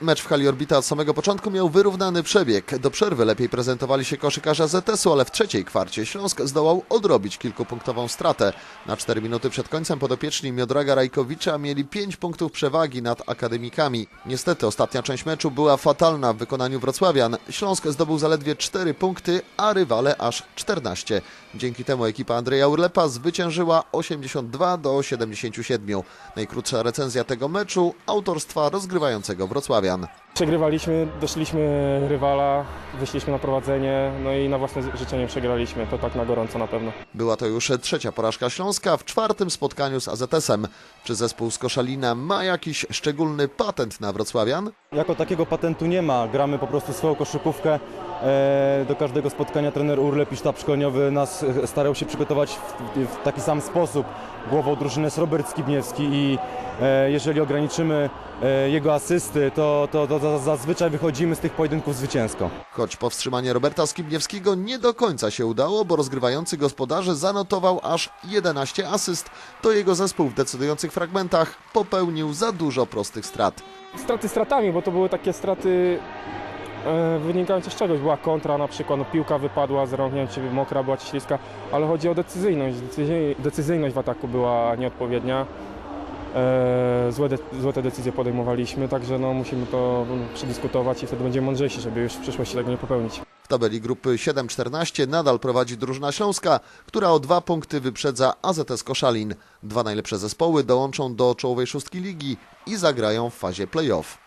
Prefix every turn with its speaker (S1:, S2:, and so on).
S1: Mecz w hali Orbita od samego początku miał wyrównany przebieg. Do przerwy lepiej prezentowali się koszykarze ZS-u, ale w trzeciej kwarcie Śląsk zdołał odrobić kilkupunktową stratę. Na 4 minuty przed końcem podopieczni Miodraga Rajkowicza mieli 5 punktów przewagi nad akademikami. Niestety ostatnia część meczu była fatalna w wykonaniu wrocławian. Śląsk zdobył zaledwie 4 punkty, a rywale aż 14. Dzięki temu ekipa Andrzeja Urlepa zwyciężyła 82 do 77. Najkrótsza recenzja tego meczu autorstwa rozgrywającego Wrocławian.
S2: Przegrywaliśmy, doszliśmy rywala, wyszliśmy na prowadzenie, no i na własne życzenie przegraliśmy. To tak na gorąco na pewno.
S1: Była to już trzecia porażka Śląska w czwartym spotkaniu z AZS-em. Czy zespół z Koszalina ma jakiś szczególny patent na Wrocławian?
S3: Jako takiego patentu nie ma. Gramy po prostu swoją koszykówkę. E, Do każdego spotkania trener Urlep i sztab szkoleniowy nas e, starał się przygotować w, taki sam sposób. Głową drużyny jest Robert Skibniewski i e, jeżeli ograniczymy jego asysty, to, to, to zazwyczaj wychodzimy z tych pojedynków zwycięsko.
S1: Choć powstrzymanie Roberta Skibniewskiego nie do końca się udało, bo rozgrywający gospodarze zanotował aż 11 asyst, to jego zespół w decydujących fragmentach popełnił za dużo prostych strat.
S2: Straty stratami, bo to były takie straty e, wynikające z czegoś. Była kontra na przykład, no, piłka wypadła z rąk, nie wiem czy mokra była czy śliska, ale chodzi o decyzyjność. Decyzy- Decyzyjność w ataku była nieodpowiednia. E, złe, de- złe te decyzje podejmowaliśmy, także no, musimy to przedyskutować i wtedy będziemy mądrzejsi, żeby już w przyszłości tego nie popełnić.
S1: W tabeli grupy 7-14 nadal prowadzi drużyna Śląska, która o dwa punkty wyprzedza AZS Koszalin. Dwa najlepsze zespoły dołączą do czołowej szóstki ligi i zagrają w fazie play-off.